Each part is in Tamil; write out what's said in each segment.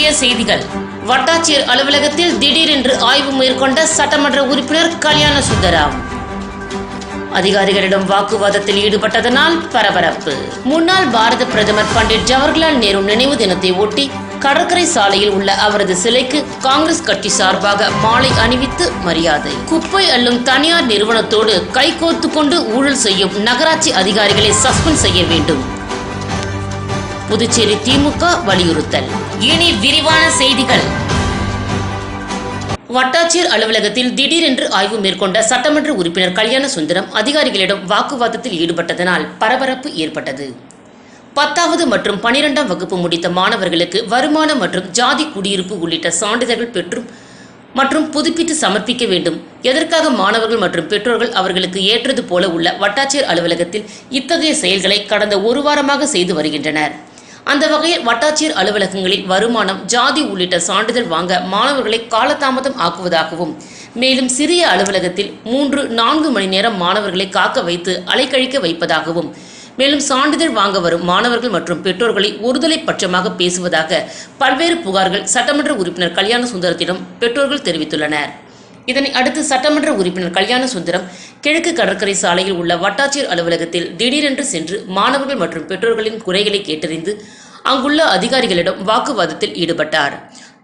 முக்கிய செய்திகள். வட்டாட்சியர் அலுவலகத்தில் திடீரென்று ஆய்வு மேற்கொண்ட சட்டமன்ற உறுப்பினர் கல்யாண சுந்தரம். அதிகாரிகளிடம் வாக்குவாதத்தில் ஈடுபட்டதனால் பரபரப்பு. முன்னாள் பாரத பிரதமர் பண்டிட் ஜவஹர்லால் நேரு நினைவு தினத்தை ஒட்டி கடற்கரை சாலையில் உள்ள அவரது சிலைக்கு காங்கிரஸ் கட்சி சார்பாக மாலை அணிவித்து மரியாதை. குப்பை அள்ளும் தனியார் நிறுவனத்தோடு கைகோர்த்து கொண்டு ஊழல் செய்யும் நகராட்சி அதிகாரிகளை சஸ்பெண்ட் செய்ய வேண்டும். புதுச்சேரி திமுக வலியுறுத்தல். இனி விரிவான செய்திகள். வட்டாட்சியர் அலுவலகத்தில் திடீரென்று ஆய்வு மேற்கொண்ட சட்டமன்ற உறுப்பினர் கல்யாண சுந்தரம் அதிகாரிகளிடம் வாக்குவாதத்தில் ஈடுபட்டதனால் பரபரப்பு ஏற்பட்டது. பத்தாவது மற்றும் பனிரெண்டாம் வகுப்பு முடித்த மாணவர்களுக்கு வருமானம் மற்றும் ஜாதி குடியிருப்பு உள்ளிட்ட சான்றிதழ்கள் பெற்றும் மற்றும் புதுப்பித்து சமர்ப்பிக்க வேண்டும். எதற்காக மாணவர்கள் மற்றும் பெற்றோர்கள் அவர்களுக்கு ஏற்றது போல உள்ள வட்டாட்சியர் அலுவலகத்தில் இத்தகைய செயல்களை கடந்த ஒரு வாரமாக செய்து வருகின்றனர். அந்த வகையில் வட்டாட்சியர் அலுவலகங்களில் வருமானம் ஜாதி உள்ளிட்ட சான்றிதழ் வாங்க மாணவர்களை காலதாமதம் ஆக்குவதாகவும் மேலும் சிறிய அலுவலகத்தில் மூன்று நான்கு மணி நேரம் மாணவர்களை காக்க வைத்து அலைக்கழிக்க வைப்பதாகவும் மேலும் சான்றிதழ் வாங்க வரும் மாணவர்கள் மற்றும் பெற்றோர்களை ஒருதலை பட்சமாக பேசுவதாக பல்வேறு புகார்கள் சட்டமன்ற உறுப்பினர் கல்யாண சுந்தரத்திடம் பெற்றோர்கள் தெரிவித்துள்ளனர். இதனை அடுத்து சட்டமன்ற உறுப்பினர் கல்யாண சுந்தரம் கிழக்கு கடற்கரை சாலையில் உள்ள வட்டாட்சியர் அலுவலகத்தில் திடீரென்று சென்று மாணவர்கள் மற்றும் பெற்றோர்களின் குறைகளை கேட்டறிந்து அங்குள்ள அதிகாரிகளிடம் வாக்குவாதத்தில் ஈடுபட்டார்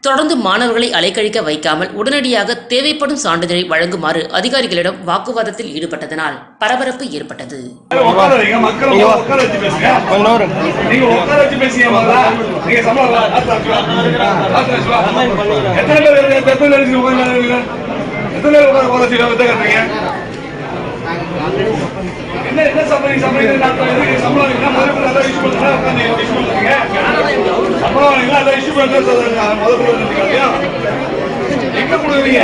தொடர்ந்து மாணவர்களை அலைக்கழிக்க வைக்காமல் உடனடியாக தேவைப்படும் சான்றிதழை வழங்குமாறு அதிகாரிகளிடம் வாக்குவாதத்தில் ஈடுபட்டதனால் பரபரப்பு ஏற்பட்டது நீங்க எத்தனை பேர் எத்தனை பேர் உட்கார வித்த கட்டுறீங்க என்ன என்ன சம்பளம் சம்பளம் சம்பளம் அதான் இஷ்யூ பண்ணுறா உட்காந்து இஷ்யூ பண்ணுறீங்க சம்பளம் வாங்கினா அதான் இஷ்யூ பண்ணுறது எங்க கொடுக்குறீங்க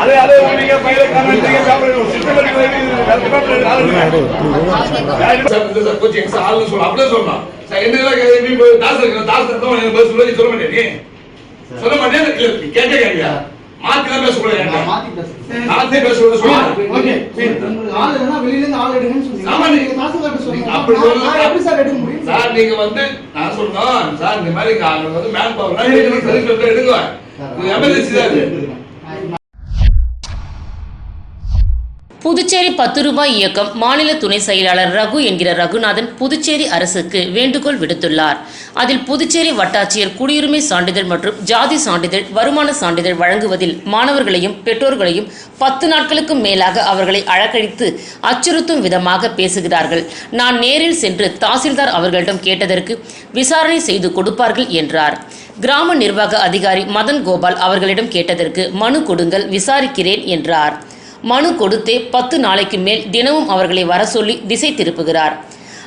அதே அதே நீங்க பயில காரணம் பேப்பர் கோச்சிங் சார் ஆளுன்னு சொல்ல அப்படியே சொல்லலாம் சார் என்ன நீ தாஸ் இருக்கிற சொல்ல நீ சொல்ல மாட்டே சொல்ல கேட்க கேட்க மாத்தி தான் பேச கூடாது மாத்தி பேச கூட சொல்லுங்க. ஓகே உங்களுக்கு ஆள் வெளியில இருந்து ஆள் எடுங்கன்னு சொன்னீங்க. ஆமா, நீங்க தாசில்தார்ட்ட சொன்னீங்க அப்படி. நான் எப்படி சார் எடுக்க முடியும்? சார் நீங்க வந்து நான் சொல்றோம் சார் இந்த மாதிரி வந்து மேன் பவர் எடுங்க. எடுங்க எமர்ஜென்சி தான் இது புதுச்சேரி பத்து ரூபாய் இயக்கம் மாநில துணை செயலாளர் ரகு என்கிற ரகுநாதன் புதுச்சேரி அரசுக்கு வேண்டுகோள் விடுத்துள்ளார். அதில் புதுச்சேரி வட்டாட்சியர் குடியுரிமை சான்றிதழ் மற்றும் ஜாதி சான்றிதழ் வருமான சான்றிதழ் வழங்குவதில் மாணவர்களையும் பெற்றோர்களையும் பத்து நாட்களுக்கும் மேலாக அவர்களை அழக்கழித்து அச்சுறுத்தும் விதமாக பேசுகிறார்கள். நான் நேரில் சென்று தாசில்தார் அவர்களிடம் கேட்டதற்கு விசாரணை செய்து கொடுப்பார்கள் என்றார். கிராம நிர்வாக அதிகாரி மதன் கோபால் அவர்களிடம் கேட்டதற்கு மனு கொடுங்கள் விசாரிக்கிறேன் என்றார். மனு கொடுத்தே பத்து நாளைக்கு மேல் தினமும் அவர்களை வர சொல்லி திசை திருப்புகிறார்.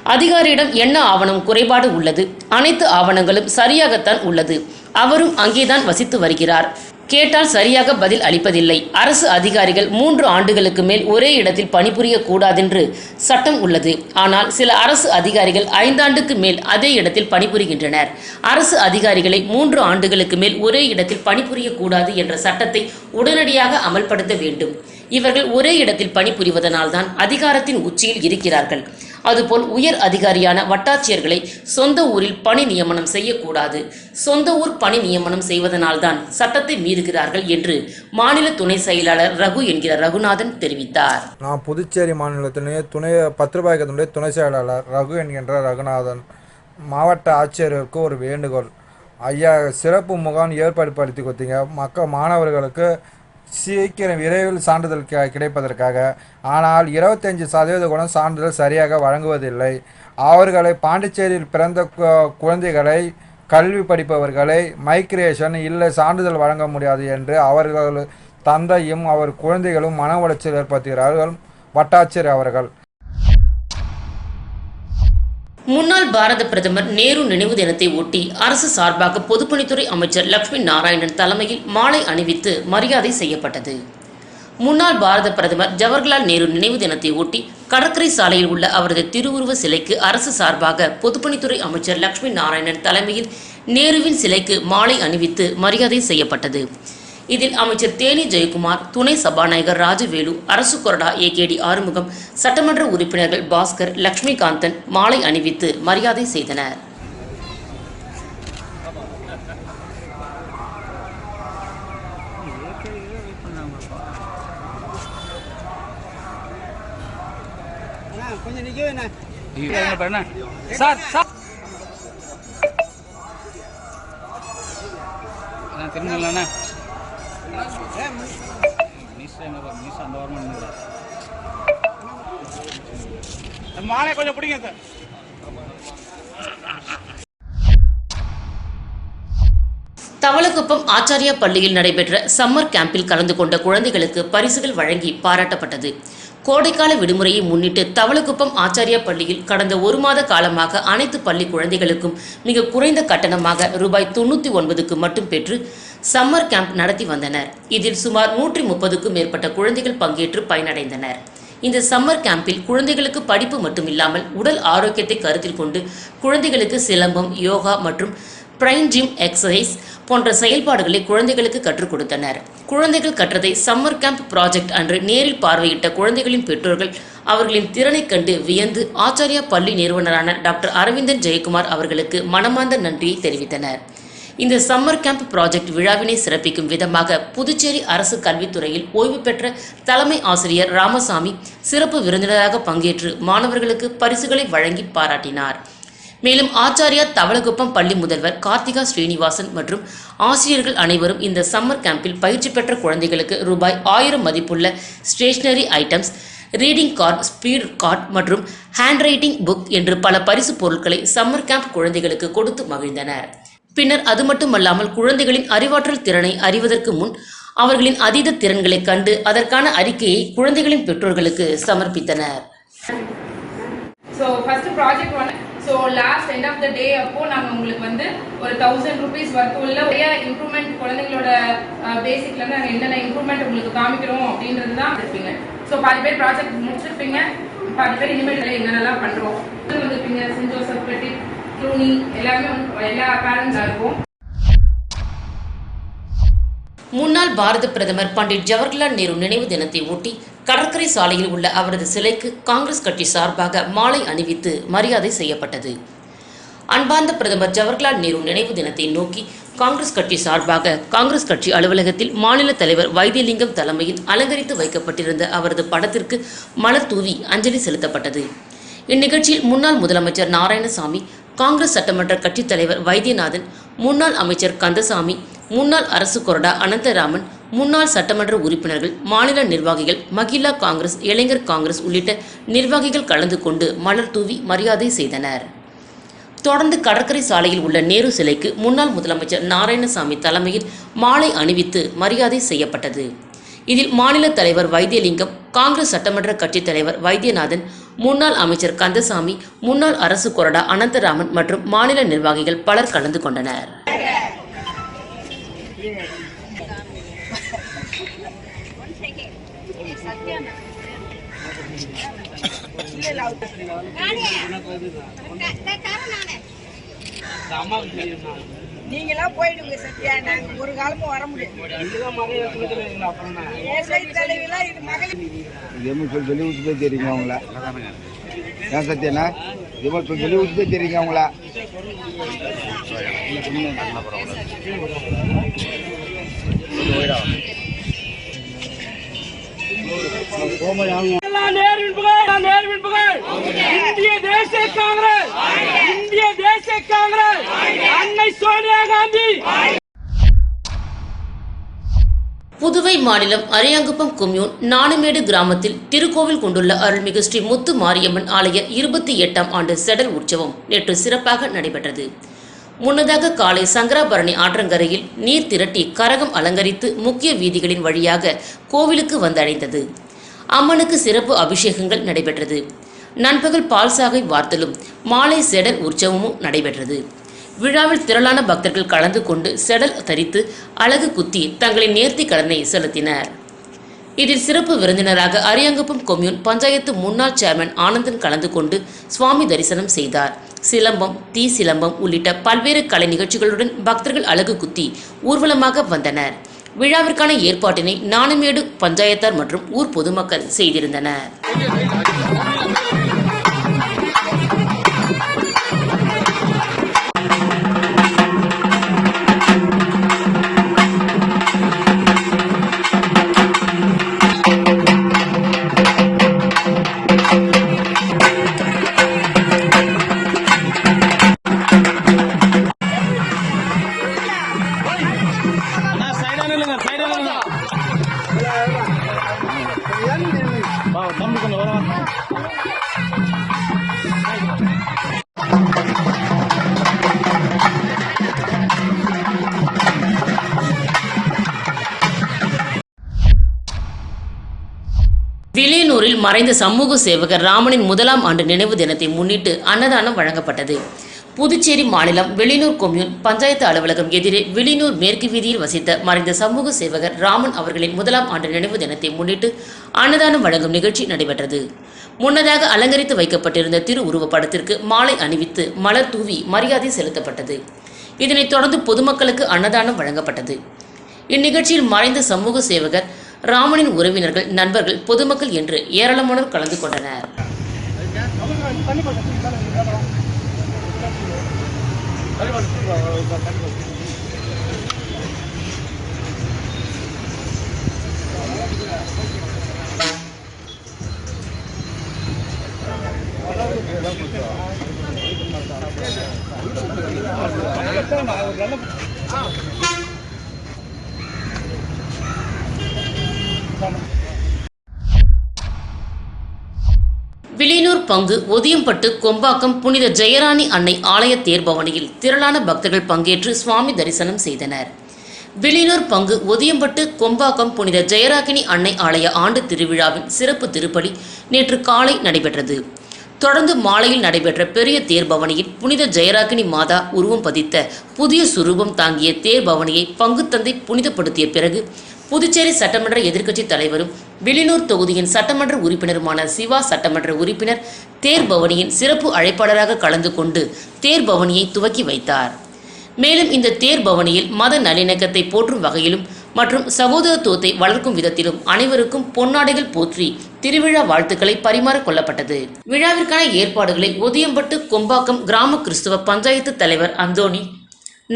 அதிகாரியிடம் என்ன ஆவணம் குறைபாடு உள்ளது? அனைத்து ஆவணங்களும் சரியாகத்தான் உள்ளது. அவரும் அங்கேதான் வசித்து வருகிறார். கேட்டால் சரியாக பதில் அளிப்பதில்லை. அரசு அதிகாரிகள் மூன்று ஆண்டுகளுக்கு மேல் ஒரே இடத்தில் பணிபுரிய கூடாதென்று சட்டம் உள்ளது. ஆனால் சில அரசு அதிகாரிகள் ஐந்தாண்டுக்கு மேல் அதே இடத்தில் பணிபுரிகின்றனர். அரசு அதிகாரிகளை மூன்று ஆண்டுகளுக்கு மேல் ஒரே இடத்தில் பணிபுரிய கூடாது என்ற சட்டத்தை உடனடியாக அமல்படுத்த வேண்டும். இவர்கள் ஒரே இடத்தில் பணிபுரிவதனால்தான் அதிகாரத்தின் உச்சியில் இருக்கிறார்கள். அதுபோல் உயர் அதிகாரியான வட்டாட்சியர்களை சொந்த ஊரில் பணி நியமனம் செய்யக்கூடாது. சொந்த ஊர் பணி நியமனம் செய்வதனால்தான் சட்டத்தை மீறுகிறார்கள் என்று மாநில துணை செயலாளர் ரகு என்கிற ரகுநாதன் தெரிவித்தார். நான் புதுச்சேரி மாநிலத்தினுடைய துணை பத்து துணை செயலாளர் ரகு என்கின்ற ரகுநாதன் மாவட்ட ஆட்சியருக்கு ஒரு வேண்டுகோள். ஐயா சிறப்பு முகாம் ஏற்பாடு படுத்தி கொடுத்தீங்க. மக்கள் மாணவர்களுக்கு சீக்கிரம் விரைவில் சான்றிதழ் கிடைப்பதற்காக. ஆனால் இருபத்தஞ்சி சதவீத குணம் சான்றிதழ் சரியாக வழங்குவதில்லை. அவர்களை பாண்டிச்சேரியில் பிறந்த கு- குழந்தைகளை கல்வி படிப்பவர்களை மைக்ரேஷன் இல்லை சான்றிதழ் வழங்க முடியாது என்று அவர்கள் தந்தையும் அவர் குழந்தைகளும் மன உளைச்சல் ஏற்படுத்துகிறார்கள். வட்டாட்சியர் அவர்கள் முன்னாள் பாரத பிரதமர் நேரு நினைவு தினத்தை ஒட்டி அரசு சார்பாக பொதுப்பணித்துறை அமைச்சர் லட்சுமி நாராயணன் தலைமையில் மாலை அணிவித்து மரியாதை செய்யப்பட்டது. முன்னாள் பாரத பிரதமர் ஜவஹர்லால் நேரு நினைவு தினத்தை ஒட்டி கடற்கரை சாலையில் உள்ள அவரது திருவுருவ சிலைக்கு அரசு சார்பாக பொதுப்பணித்துறை அமைச்சர் லட்சுமி நாராயணன் தலைமையில் நேருவின் சிலைக்கு மாலை அணிவித்து மரியாதை செய்யப்பட்டது. இதில் அமைச்சர் தேனி ஜெயக்குமார் துணை சபாநாயகர் ராஜவேலு அரசு கொறடா ஏ கே டி ஆறுமுகம் சட்டமன்ற உறுப்பினர்கள் பாஸ்கர் லட்சுமிகாந்தன் மாலை அணிவித்து மரியாதை செய்தனர். கொஞ்சம் மாலை கொஞ்சம் பிடிங்க சார். தவளக்குப்பம் ஆச்சாரியா பள்ளியில் நடைபெற்ற சம்மர் கேம்பில் கலந்து கொண்ட குழந்தைகளுக்கு பரிசுகள் வழங்கி பாராட்டப்பட்டது. கோடைக்கால விடுமுறையை முன்னிட்டு தவளக்குப்பம் ஆச்சாரியா பள்ளியில் கடந்த ஒரு மாத காலமாக அனைத்து பள்ளி குழந்தைகளுக்கும் மிக குறைந்த கட்டணமாக ரூபாய் தொண்ணூற்றி ஒன்பதுக்கு மட்டும் பெற்று சம்மர் கேம்ப் நடத்தி வந்தனர். இதில் சுமார் நூற்றி முப்பதுக்கும் மேற்பட்ட குழந்தைகள் பங்கேற்று பயனடைந்தனர். இந்த சம்மர் கேம்பில் குழந்தைகளுக்கு படிப்பு மட்டுமில்லாமல் உடல் ஆரோக்கியத்தை கருத்தில் கொண்டு குழந்தைகளுக்கு சிலம்பம் யோகா மற்றும் பிரைன் ஜிம் எக்ஸசைஸ் போன்ற செயல்பாடுகளை குழந்தைகளுக்கு கற்றுக் கொடுத்தனர். குழந்தைகள் கற்றதை சம்மர் கேம்ப் ப்ராஜெக்ட் அன்று நேரில் பார்வையிட்ட குழந்தைகளின் பெற்றோர்கள் அவர்களின் திறனைக் கண்டு வியந்து ஆச்சாரியா பள்ளி நிறுவனரான டாக்டர் அரவிந்தன் ஜெயக்குமார் அவர்களுக்கு மனமார்ந்த நன்றியை தெரிவித்தனர். இந்த சம்மர் கேம்ப் ப்ராஜெக்ட் விழாவினை சிறப்பிக்கும் விதமாக புதுச்சேரி அரசு கல்வித்துறையில் ஓய்வு பெற்ற தலைமை ஆசிரியர் ராமசாமி சிறப்பு விருந்தினராக பங்கேற்று மாணவர்களுக்கு பரிசுகளை வழங்கி பாராட்டினார். மேலும் ஆச்சாரியா தவளகுப்பம் பள்ளி முதல்வர் கார்த்திகா ஸ்ரீனிவாசன் மற்றும் ஆசிரியர்கள் அனைவரும் இந்த சம்மர் கேம்பில் பயிற்சி பெற்ற குழந்தைகளுக்கு ரூபாய் ஆயிரம் மதிப்புள்ள stationery items reading card speed card மற்றும் ஹேண்ட் ரைட்டிங் புக் என்று பல பரிசு பொருட்களை சம்மர் கேம்ப் குழந்தைகளுக்கு கொடுத்து மகிழ்ந்தனர். பின்னர் அது மட்டுமல்லாமல் குழந்தைகளின் அறிவாற்றல் திறனை அறிவதற்கு முன் அவர்களின் அதீத திறன்களை கண்டு அதற்கான அறிக்கையை குழந்தைகளின் பெற்றோர்களுக்கு சமர்ப்பித்தனர். So first project one so last end of the day அப்போ நாங்கள் உங்களுக்கு வந்து ஒரு தௌசண்ட் ருபீஸ் ஒர்க் உள்ள நிறைய இம்ப்ரூவ்மெண்ட் குழந்தைங்களோட பேசிக்ல இருந்து நாங்கள் என்னென்ன இம்ப்ரூவ்மெண்ட் உங்களுக்கு காமிக்கிறோம் அப்படின்றது தான் இருப்பீங்க ஸோ பாதி பேர் ப்ராஜெக்ட் முடிச்சிருப்பீங்க. பாதி பேர் இனிமேல் என்னென்னலாம் பண்ணுறோம் வந்துருப்பீங்க சென்ட் ஜோசப் பெட்டி துணி எல்லாமே எல்லா பேரண்ட்ஸாக இருக்கும் முன்னாள் பாரத பிரதமர் பண்டிட் ஜவஹர்லால் நேரு நினைவு தினத்தை ஒட்டி கடற்கரை சாலையில் உள்ள அவரது சிலைக்கு காங்கிரஸ் கட்சி சார்பாக மாலை அணிவித்து மரியாதை செய்யப்பட்டது. அன்பார்ந்த பிரதமர் ஜவஹர்லால் நேரு நினைவு தினத்தை நோக்கி காங்கிரஸ் கட்சி சார்பாக காங்கிரஸ் கட்சி அலுவலகத்தில் மாநில தலைவர் வைத்தியலிங்கம் தலைமையில் அலங்கரித்து வைக்கப்பட்டிருந்த அவரது படத்திற்கு மலர் தூவி அஞ்சலி செலுத்தப்பட்டது. இந்நிகழ்ச்சியில் முன்னாள் முதலமைச்சர் நாராயணசாமி காங்கிரஸ் சட்டமன்ற கட்சித் தலைவர் வைத்தியநாதன் முன்னாள் அமைச்சர் கந்தசாமி முன்னாள் அரசு கொறடா அனந்தராமன் முன்னாள் சட்டமன்ற உறுப்பினர்கள் மாநில நிர்வாகிகள் மகிழா காங்கிரஸ் இளைஞர் காங்கிரஸ் உள்ளிட்ட நிர்வாகிகள் கலந்து கொண்டு மலர் தூவி மரியாதை செய்தனர். தொடர்ந்து கடற்கரை சாலையில் உள்ள நேரு சிலைக்கு முன்னாள் முதலமைச்சர் நாராயணசாமி தலைமையில் மாலை அணிவித்து மரியாதை செய்யப்பட்டது. இதில் மாநில தலைவர் வைத்தியலிங்கம் காங்கிரஸ் சட்டமன்ற கட்சித் தலைவர் வைத்தியநாதன் முன்னாள் அமைச்சர் கந்தசாமி முன்னாள் அரசு கொறடா அனந்தராமன் மற்றும் மாநில நிர்வாகிகள் பலர் கலந்து கொண்டனர் நீங்களா போயிடுங்க சத்யா. நாங்க ஒரு காலமும் வர முடியாது. இது மகளிர். சொல்லி சொல்லி விட்டுட்டே தெரியுங்க அவங்கள ஏன் சத்யண்ணா? மாதிரி சொல்லி சொல்லி விட்டுட்டே தெரியுங்க அவங்கள நேருவின் புகழ் நேருவின் புகழ் இந்திய தேசிய காங்கிரஸ் இந்திய தேசிய காங்கிரஸ் அன்னை சோனியா காந்தி. புதுவை மாநிலம் அரியாங்குப்பம் கொம்யூன் நாணுமேடு கிராமத்தில் திருக்கோவில் கொண்டுள்ள அருள்மிகு ஸ்ரீ முத்து மாரியம்மன் ஆலய இருபத்தி எட்டாம் ஆண்டு செடல் உற்சவம் நேற்று சிறப்பாக நடைபெற்றது. முன்னதாக காலை சங்கராபரணி ஆற்றங்கரையில் நீர் திரட்டி கரகம் அலங்கரித்து முக்கிய வீதிகளின் வழியாக கோவிலுக்கு வந்தடைந்தது. அம்மனுக்கு சிறப்பு அபிஷேகங்கள் நடைபெற்றது. நண்பகல் பால்சாகை வார்த்தலும் மாலை செடல் உற்சவமும் நடைபெற்றது. விழாவில் திரளான பக்தர்கள் கலந்து கொண்டு செடல் தரித்து அழகு குத்தி தங்களின் நேர்த்தி கடனை செலுத்தினர். இதில் சிறப்பு விருந்தினராக அரியாங்குப்பம் கொம்யூன் பஞ்சாயத்து முன்னாள் சேர்மன் ஆனந்தன் கலந்து கொண்டு சுவாமி தரிசனம் செய்தார். சிலம்பம் தீ சிலம்பம் உள்ளிட்ட பல்வேறு கலை நிகழ்ச்சிகளுடன் பக்தர்கள் அழகு குத்தி ஊர்வலமாக வந்தனர். விழாவிற்கான ஏற்பாட்டினை நானுமேடு பஞ்சாயத்தார் மற்றும் ஊர் பொதுமக்கள் செய்திருந்தனர். மறைந்த சமூக சேவகர் ராமனின் முதலாம் ஆண்டு நினைவு தினத்தை முன்னிட்டு அன்னதானம் வழங்கப்பட்டது. புதுச்சேரி மாநிலம் வெளியூர் கொம்யூன் பஞ்சாயத்து அலுவலகம் எதிரே வெளியூர் மேற்கு வீதியில் வசித்த மறைந்த சமூக சேவகர் ராமன் அவர்களின் முதலாம் ஆண்டு நினைவு தினத்தை முன்னிட்டு அன்னதானம் வழங்கும் நிகழ்ச்சி நடைபெற்றது. முன்னதாக அலங்கரித்து வைக்கப்பட்டிருந்த திரு உருவப்படத்திற்கு மாலை அணிவித்து மலர் தூவி மரியாதை செலுத்தப்பட்டது. இதனைத் தொடர்ந்து பொதுமக்களுக்கு அன்னதானம் வழங்கப்பட்டது. இந்நிகழ்ச்சியில் மறைந்த சமூக சேவகர் ராமனின் உறவினர்கள் நண்பர்கள் பொதுமக்கள் என்று ஏராளமானோர் கலந்து கொண்டனர். வில்லியனூர் பங்கு ஒதியம்பட்டு கொம்பாக்கம் புனித ஜெயராணி அன்னை ஆலய தேர்பவனியில் திரளான பக்தர்கள் பங்கேற்று சுவாமி தரிசனம் செய்தனர். வில்லியனூர் பங்கு ஒதியம்பட்டு கொம்பாக்கம் புனித ஜெயராகினி அன்னை ஆலய ஆண்டு திருவிழாவின் சிறப்பு திருப்பலி நேற்று காலை நடைபெற்றது. தொடர்ந்து மாலையில் நடைபெற்ற பெரிய தேர்பவனியில் புனித ஜெயராகினி மாதா உருவம் பதித்த புதிய சுரூபம் தாங்கிய தேர்பவனியை பங்குத்தந்தை புனிதப்படுத்திய பிறகு புதுச்சேரி சட்டமன்ற எதிர்க்கட்சி தலைவரும் வெளியூர் தொகுதியின் சட்டமன்ற உறுப்பினருமான சிவா சட்டமன்ற உறுப்பினர் தேர்பவனியின் சிறப்பு அழைப்பாளராக கலந்து கொண்டு தேர்பவனியை துவக்கி வைத்தார். மேலும் இந்த தேர்பவனியில் மத நல்லிணக்கத்தை போற்றும் வகையிலும் மற்றும் சகோதரத்துவத்தை வளர்க்கும் விதத்திலும் அனைவருக்கும் பொன்னாடைகள் போற்றி திருவிழா வாழ்த்துக்களை பரிமாறிக் கொள்ளப்பட்டது. விழாவிற்கான ஏற்பாடுகளை ஒதியம்பட்டு கொம்பாக்கம் கிராம கிறிஸ்துவ பஞ்சாயத்து தலைவர் அந்தோணி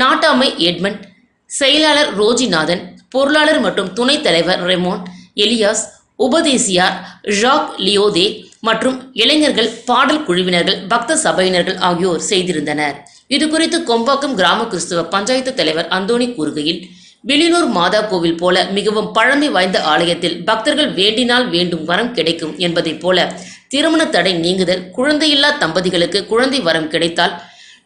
நாட்டாமை எட்மண்ட் செயலாளர் ரோஜிநாதன் பொருளாளர் மற்றும் துணைத் தலைவர் ரெமோன் எலியாஸ் உபதேசியார் ஜாக் லியோதே மற்றும் இளைஞர்கள் பாடல் குழுவினர்கள் பக்த சபையினர்கள் ஆகியோர் செய்திருந்தனர். இதுகுறித்து கொம்பாக்கம் கிராம கிறிஸ்துவ பஞ்சாயத்து தலைவர் அந்தோணி கூறுகையில் வெளியூர் மாதா கோவில் போல மிகவும் பழமை வாய்ந்த ஆலயத்தில் பக்தர்கள் வேண்டினால் வேண்டும் வரம் கிடைக்கும் என்பதைப் போல திருமண தடை நீங்குதல் குழந்தையில்லா தம்பதிகளுக்கு குழந்தை வரம் கிடைத்தால்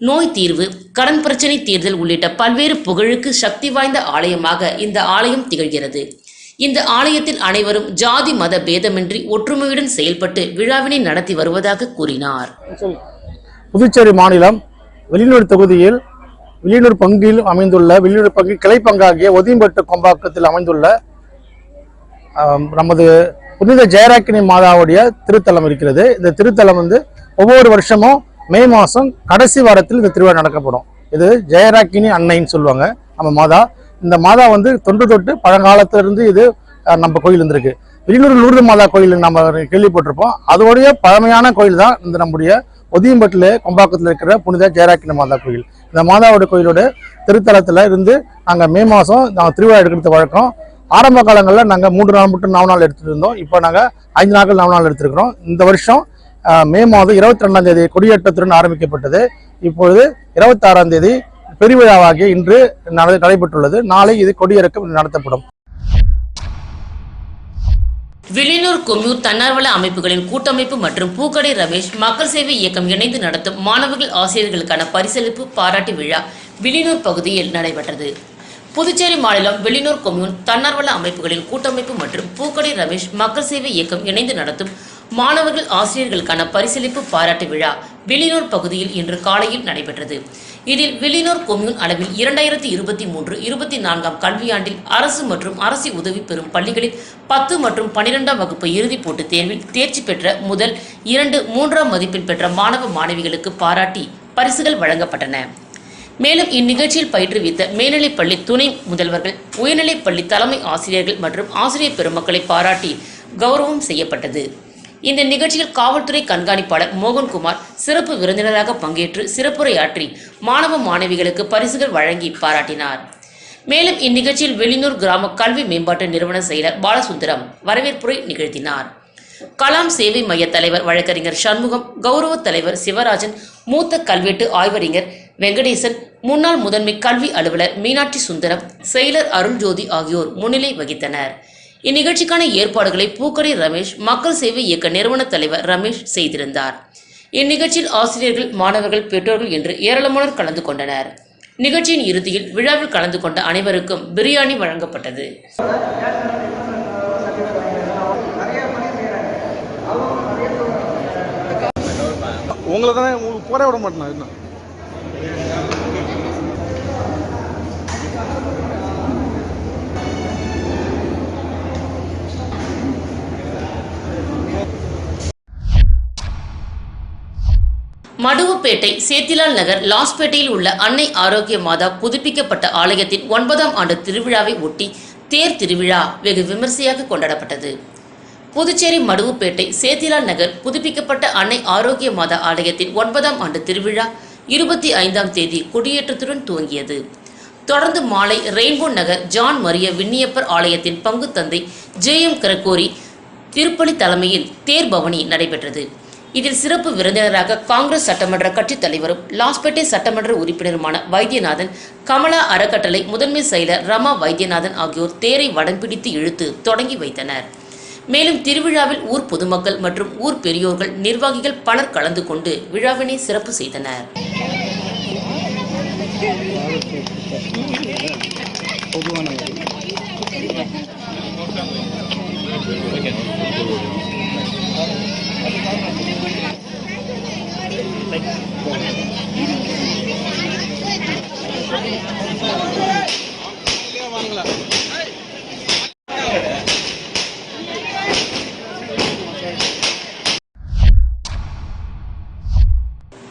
நோய் தீர்வு கடன் பிரச்சனை தீர்தல் உள்ளிட்ட பல்வேறு புகழுக்கு சக்தி வாய்ந்த ஆலயமாக இந்த ஆலயம் திகழ்கிறது. இந்த ஆலயத்தில் அனைவரும் ஜாதி மத பேதமின்றி ஒற்றுமையுடன் செயல்பட்டு விழாவினை நடத்தி வருவதாக கூறினார். புதுச்சேரி மாநிலம் வெளியூர் தொகுதியில் வெளியூர் பங்கில் அமைந்துள்ள வெளியூர் பங்கு கிளை பங்காகிய ஒதியம்பட்டு கொம்பாக்கத்தில் அமைந்துள்ள நமது புனித ஜெயராக்கினி மாதாவுடைய திருத்தலம் இருக்கிறது. இந்த திருத்தலம் வந்து ஒவ்வொரு வருஷமும் மே மாதம் கடைசி வாரத்தில் இந்த திருவிழா நடக்கப்படும். இது ஜெயராக்கினி அன்னைன்னு சொல்லுவாங்க. நம்ம மாதா. இந்த மாதா வந்து தொன்று தொட்டு பழங்காலத்திலிருந்து இது நம்ம கோயில் இருந்திருக்கு வெளியூர் லூர்து மாதா கோயில் நம்ம கேள்விப்பட்டிருப்போம். அதோடைய பழமையான கோயில் தான் இந்த நம்முடைய ஒதியம்பட்டில் கொம்பாக்கத்தில் இருக்கிற புனித ஜெயராக்கினி மாதா கோயில். இந்த மாதாவோட கோயிலோட திருத்தலத்தில் இருந்து நாங்கள் மே மாதம் நாங்கள் திருவிழா எடுக்கிறது வழக்கம். ஆரம்ப காலங்களில் நாங்கள் மூன்று நாள் மட்டும் நாலு நாள் இருந்தோம். இப்போ நாங்கள் ஐந்து நாட்கள் நாலு நாள் இந்த வருஷம் மே மாதம் இருபத்தி ரெண்டாம் தேதி கொடியேற்றத்துடன் ஆரம்பிக்கப்பட்டது. இப்பொழுது இருபத்தாறாம் தேதி பெருவிழாவாகிய இன்று நடைபெற்றுள்ளது. நாளை இது கொடியிறக்கம் நடத்தப்படும். வில்லியனூர் கொம்யூ தன்னார்வல அமைப்புகளின் கூட்டமைப்பு மற்றும் பூக்கடை ரமேஷ் மக்கள் சேவை இயக்கம் இணைந்து நடத்தும் மாணவர்கள் ஆசிரியர்களுக்கான பரிசளிப்பு பாராட்டு விழா வில்லியனூர் பகுதியில் நடைபெற்றது. புதுச்சேரி மாநிலம் வெளியூர் கொம்யூன் தன்னார்வல அமைப்புகளின் கூட்டமைப்பு மற்றும் பூக்கடை ரமேஷ் மக்கள் சேவை இயக்கம் இணைந்து நடத்தும் மாணவர்கள் ஆசிரியர்களுக்கான பரிசளிப்பு பாராட்டு விழா வெளியூர் பகுதியில் இன்று காலையில் நடைபெற்றது. இதில் வெளியூர் கொம்யூன் அளவில் இரண்டாயிரத்தி இருபத்தி மூன்று இருபத்தி நான்காம் கல்வியாண்டில் அரசு மற்றும் அரசு உதவி பெறும் பள்ளிகளில் பத்து மற்றும் பனிரெண்டாம் வகுப்பு இறுதிப் போட்டித் தேர்வில் தேர்ச்சி பெற்ற முதல் இரண்டு மூன்றாம் மதிப்பெண் பெற்ற மாணவ மாணவிகளுக்கு பாராட்டி பரிசுகள் வழங்கப்பட்டன. மேலும் இந்நிகழ்ச்சியில் பயிற்றுவித்த மேல்நிலைப்பள்ளி துணை முதல்வர்கள் உயர்நிலைப்பள்ளி தலைமை ஆசிரியர்கள் மற்றும் ஆசிரியர் பெருமக்களை பாராட்டி கௌரவம் செய்யப்பட்டது. இந்த நிகழ்ச்சியில் காவல்துறை கண்காணிப்பாளர் மோகன்குமார் சிறப்பு விருந்தினராக பங்கேற்று சிறப்புரையாற்றி மாணவ மாணவிகளுக்கு பரிசுகள் வழங்கி பாராட்டினார். மேலும் இந்நிகழ்ச்சியில் வெளியூர் கிராம கல்வி மேம்பாட்டு நிறுவன செயலர் பாலசுந்தரம் வரவேற்புரை நிகழ்த்தினார். கலாம் சேவை மைய தலைவர் வழக்கறிஞர் சண்முகம் கௌரவ தலைவர் சிவராஜன் மூத்த கல்வெட்டு ஆய்வறிஞர் வெங்கடேசன் முன்னாள் முதன்மை கல்வி அலுவலர் மீனாட்சி சுந்தரம் செயலர் அருள்ஜோதி ஆகியோர் முன்னிலை வகித்தனர். இந்நிகழ்ச்சிக்கான ஏற்பாடுகளை பூக்கடை ரமேஷ் மக்கள் சேவை இயக்க நிறுவன தலைவர் ரமேஷ் செய்திருந்தார். இந்நிகழ்ச்சியில் ஆசிரியர்கள் மாணவர்கள் பெற்றோர்கள் என்று ஏராளமானோர் கலந்து கொண்டனர். நிகழ்ச்சியின் இறுதியில் விழாவில் கலந்து கொண்ட அனைவருக்கும் பிரியாணி வழங்கப்பட்டது. உங்களை தானே உங்களுக்கு போற விட மாட்டேன் மடுவுப்பேட்டை சேத்திலால் நகர் லாஸ்பேட்டையில் உள்ள அன்னை ஆரோக்கிய மாதா புதுப்பிக்கப்பட்ட ஆலயத்தின் ஒன்பதாம் ஆண்டு திருவிழாவை ஒட்டி தேர் திருவிழா வெகு விமர்சையாக கொண்டாடப்பட்டது. புதுச்சேரி மடுவுப்பேட்டை சேத்திலால் நகர் புதுப்பிக்கப்பட்ட அன்னை ஆரோக்கிய மாதா ஆலயத்தின் ஒன்பதாம் ஆண்டு திருவிழா இருபத்தி ஐந்தாம் தேதி கொடியேற்றத்துடன் துவங்கியது. தொடர்ந்து மாலை ரெயின்போ நகர் ஜான் மரிய விண்ணியப்பர் ஆலயத்தின் பங்கு தந்தை ஜே எம் கரக்கோரி திருப்பலி தலைமையில் தேர் பவனி நடைபெற்றது. இதில் சிறப்பு விருந்தினராக காங்கிரஸ் சட்டமன்ற கட்சித் தலைவரும் லாஸ்பேட்டை சட்டமன்ற உறுப்பினருமான வைத்தியநாதன் கமலா அறக்கட்டளை முதன்மை செயலர் ரமா வைத்தியநாதன் ஆகியோர் தேரை வடம்பிடித்து இழுத்து தொடங்கி வைத்தனர். மேலும் திருவிழாவில் ஊர் பொதுமக்கள் மற்றும் ஊர் பெரியோர்கள் நிர்வாகிகள் பலர் கலந்து கொண்டு விழாவினை சிறப்பு செய்தனர்.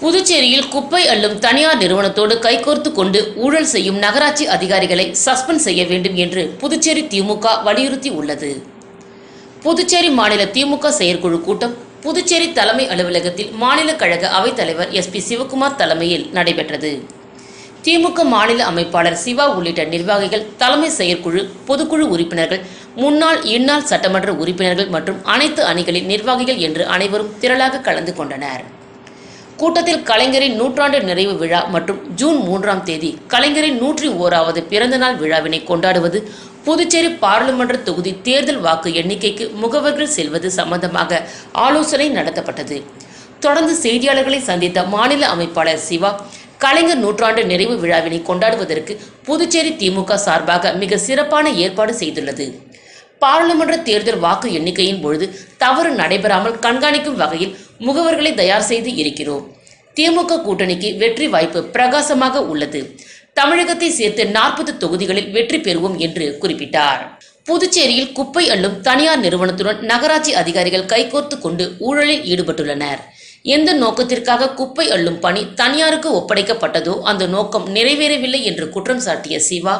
புதுச்சேரியில் குப்பை அள்ளும் தனியார் நிறுவனத்தோடு கைகோர்த்து கொண்டு ஊழல் செய்யும் நகராட்சி அதிகாரிகளை சஸ்பெண்ட் செய்ய வேண்டும் என்று புதுச்சேரி திமுக வலியுறுத்தி உள்ளது புதுச்சேரி மாநில திமுக செயற்குழு கூட்டம் புதுச்சேரி தலைமை அலுவலகத்தில் மாநில கழக அவைத்தலைவர் எஸ் பி சிவகுமார் தலைமையில் நடைபெற்றது. திமுக மாநில அமைப்பாளர் சிவா உள்ளிட்ட நிர்வாகிகள் தலைமை செயற்குழு பொதுக்குழு உறுப்பினர்கள் முன்னாள் இந்நாள் சட்டமன்ற உறுப்பினர்கள் மற்றும் அனைத்து அணிகளின் நிர்வாகிகள் என்று அனைவரும் திரளாக கலந்து கொண்டனர். கூட்டத்தில் கலைஞரின் நூற்றாண்டு நிறைவு விழா மற்றும் ஜூன் மூன்றாம் தேதி கலைஞரின் நூற்றி ஓராவது பிறந்தநாள் விழாவினை கொண்டாடுவது புதுச்சேரி பாராளுமன்ற தொகுதி தேர்தல் வாக்கு எண்ணிக்கைக்கு முகவர்கள் செல்வது சம்பந்தமாக ஆலோசனை நடத்தப்பட்டது. தொடர்ந்து செய்தியாளர்களை சந்தித்த மாநில அமைப்பாளர் சிவா கலைஞர் நூற்றாண்டு நிறைவு விழாவினை கொண்டாடுவதற்கு புதுச்சேரி திமுக சார்பாக மிக சிறப்பான ஏற்பாடு செய்துள்ளது. பாராளுமன்ற தேர்தல் வாக்கு எண்ணிக்கையின் பொழுது தவறு நடைபெறாமல் கண்காணிக்கும் வகையில் முகவர்களை தயார் செய்து இருக்கிறோம். திமுக கூட்டணிக்கு வெற்றி வாய்ப்பு பிரகாசமாக உள்ளது. தமிழகத்தை சேர்த்து நாற்பது தொகுதிகளில் வெற்றி பெறுவோம் என்று குறிப்பிட்டார். புதுச்சேரியில் குப்பை அள்ளும் தனியார் நிறுவனத்துடன் நகராட்சி அதிகாரிகள் கைகோர்த்து கொண்டு ஊழலில் ஈடுபட்டுள்ளனர். எந்த நோக்கத்திற்காக குப்பை அள்ளும் பணி தனியாருக்கு ஒப்படைக்கப்பட்டதோ அந்த நோக்கம் நிறைவேறவில்லை என்று குற்றம் சாட்டிய சிவா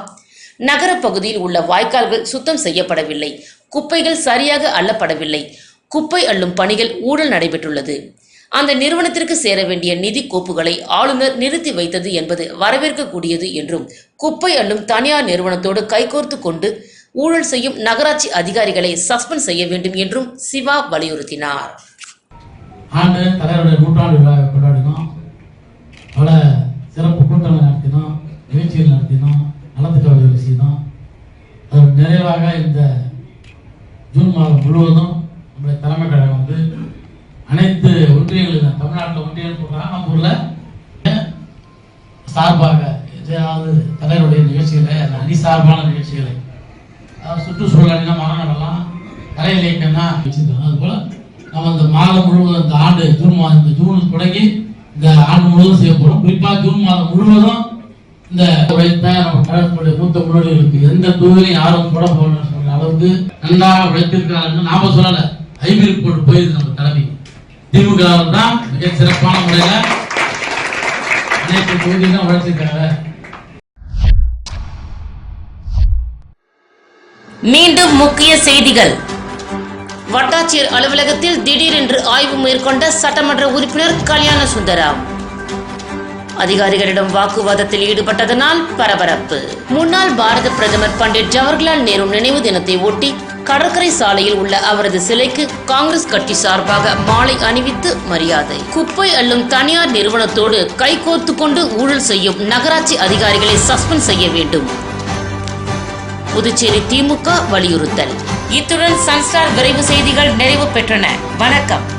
நகர பகுதியில் உள்ள வாய்க்கால்கள் சுத்தம் செய்யப்படவில்லை குப்பைகள் சரியாக அள்ளப்படவில்லை குப்பை அள்ளும் பணிகள் ஊழல் நடைபெற்றுள்ளது. அந்த நிறுவனத்திற்கு சேர வேண்டிய நிதி கோப்புகளை ஆளுநர் நிறுத்தி வைத்தது என்பது வரவேற்கக்கூடியது என்றும் குப்பை அள்ளும் தனியார் நிறுவனத்தோடு கைகோர்த்து கொண்டு ஊழல் செய்யும் நகராட்சி அதிகாரிகளை சஸ்பெண்ட் செய்ய வேண்டும் என்றும் சிவா வலியுறுத்தினார். ஆண்டு தலைவருடைய நூற்றாண்டு விழாவை கொண்டாடினோம். பல சிறப்பு கூட்டங்கள் நடத்தினோம் நிகழ்ச்சிகள் நடத்தினோம் நலத்திட்ட உதவி செய்தோம். அதன் நிறைவாக இந்த ஜூன் மாதம் முழுவதும் நம்முடைய தலைமை கழகம் வந்து ஒன்றியங்களும் கொண்டே ஒன்றியம் நம்ம ஊரில் சார்பாக எதையாவது தலைவருடைய நிகழ்ச்சிகளை அந்த அணி சார்பான நிகழ்ச்சிகளை அதாவது சுற்றுச்சூழல் மரம் நடலாம் கலை இலக்கியம்னா அது அதுபோல் நம்ம இந்த மாதம் முழுவதும் இந்த ஆண்டு ஜூன் மாதம் இந்த ஜூன் தொடங்கி இந்த ஆண்டு முழுவதும் செய்ய போகிறோம் குறிப்பாக ஜூன் மாதம் முழுவதும் இந்த உழைத்த நம்ம கழகத்துடைய மூத்த முன்னோடிகளுக்கு எந்த தொழிலையும் யாரும் கூட போகணும்னு சொல்ற அளவுக்கு நல்லா உழைத்திருக்கிறார்கள் நாம சொல்லலை. ஐபி போட்டு போயிருக்கு நம்ம தலைமை. திமுக தான் மிக சிறப்பான முறையில அனைத்து தொகுதியிலும் வளர்த்திருக்காங்க மீண்டும் முக்கிய செய்திகள். வட்டாட்சியர் அலுவலகத்தில் திடீரென்று ஆய்வு மேற்கொண்ட சட்டமன்ற உறுப்பினர் கல்யாண சுந்தரம் அதிகாரிகளிடம் வாக்குவாதத்தில் ஈடுபட்டதனால் பரபரப்பு. முன்னாள் பாரத பிரதமர் பண்டிட் ஜவஹர்லால் நேரு நினைவு தினத்தை ஒட்டி கடற்கரை சாலையில் உள்ள அவரது சிலைக்கு காங்கிரஸ் கட்சி சார்பாக மாலை அணிவித்து மரியாதை. குப்பை அள்ளும் தனியார் நிறுவனத்தோடு கைகோர்த்து கொண்டு ஊழல் செய்யும் நகராட்சி அதிகாரிகளை சஸ்பெண்ட் செய்ய வேண்டும். புதுச்சேரி திமுக வலியுறுத்தல். இத்துடன் சன்ஸ்டார் விரைவு செய்திகள் நிறைவு பெற்றன. வணக்கம்.